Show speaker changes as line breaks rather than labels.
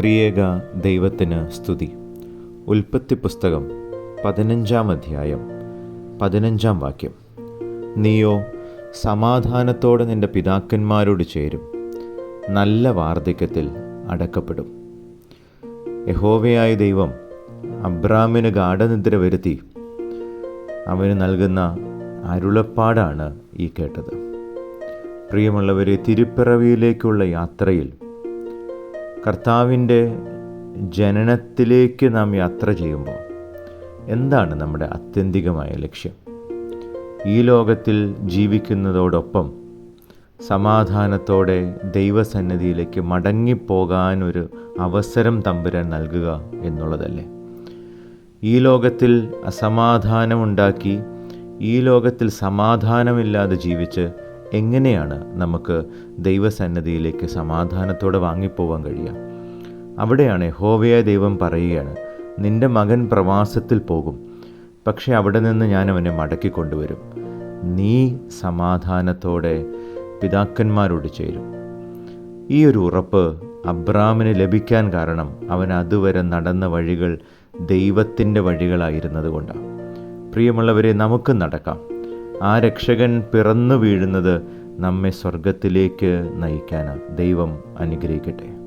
ത്രിയേക ദൈവത്തിന് സ്തുതി. ഉൽപ്പത്തി പുസ്തകം പതിനഞ്ചാം അധ്യായം പതിനഞ്ചാം വാക്യം. നീയോ സമാധാനത്തോടെ നിന്റെ പിതാക്കന്മാരോട് ചേരും. നല്ല വാർദ്ധക്യത്തിൽ അടക്കപ്പെടും. യഹോവയായ ദൈവം അബ്രാമിന് ഗാഠനിദ്ര വരുത്തി. അവന് നൽകുന്ന അരുളപ്പാടാണ് ഈ കേട്ടത്. പ്രിയമുള്ളവരെ തിരുപ്പിറവിയിലേക്കുള്ള യാത്രയിൽ കർത്താവിന്റെ ജനനത്തിലേക്ക് നാം യാത്ര ചെയ്യുമ്പോൾ എന്താണ് നമ്മുടെ ആത്യന്തികമായ ലക്ഷ്യം? ഈ ലോകത്തിൽ ജീവിക്കുന്നതോടൊപ്പം സമാധാനത്തോടെ ദൈവസന്നിധിയിലേക്ക് മടങ്ങിപ്പോകാനൊരു അവസരം തമ്പുരാൻ നൽകുക എന്നുള്ളതല്ലേ? ഈ ലോകത്തിൽ അസമാധാനമുണ്ടാക്കി ഈ ലോകത്തിൽ സമാധാനമില്ലാതെ ജീവിച്ച് എങ്ങനെയാണ് നമുക്ക് ദൈവസന്നദ്ധിയിലേക്ക് സമാധാനത്തോടെ വാങ്ങിപ്പോവാൻ കഴിയുക? അവിടെയാണ് ഹോവയായ ദൈവം പറയുകയാണ് നിന്റെ മകൻ പ്രവാസത്തിൽ പോകും പക്ഷെ അവിടെ നിന്ന് ഞാൻ അവനെ മടക്കി കൊണ്ടുവരും. നീ സമാധാനത്തോടെ പിതാക്കന്മാരോട് ചേരും. ഈ ഒരു ഉറപ്പ് അബ്രാമിന് ലഭിക്കാൻ കാരണം അവൻ അതുവരെ നടന്ന വഴികൾ ദൈവത്തിന്റെ വഴികളായിരുന്നത് കൊണ്ടാണ്. പ്രിയമുള്ളവരെ നമുക്ക് നടക്കാം. ആ രക്ഷകൻ പിറന്നു വീഴുന്നത് നമ്മെ സ്വർഗത്തിലേക്ക് നയിക്കാനാണ്. ദൈവം അനുഗ്രഹിക്കട്ടെ.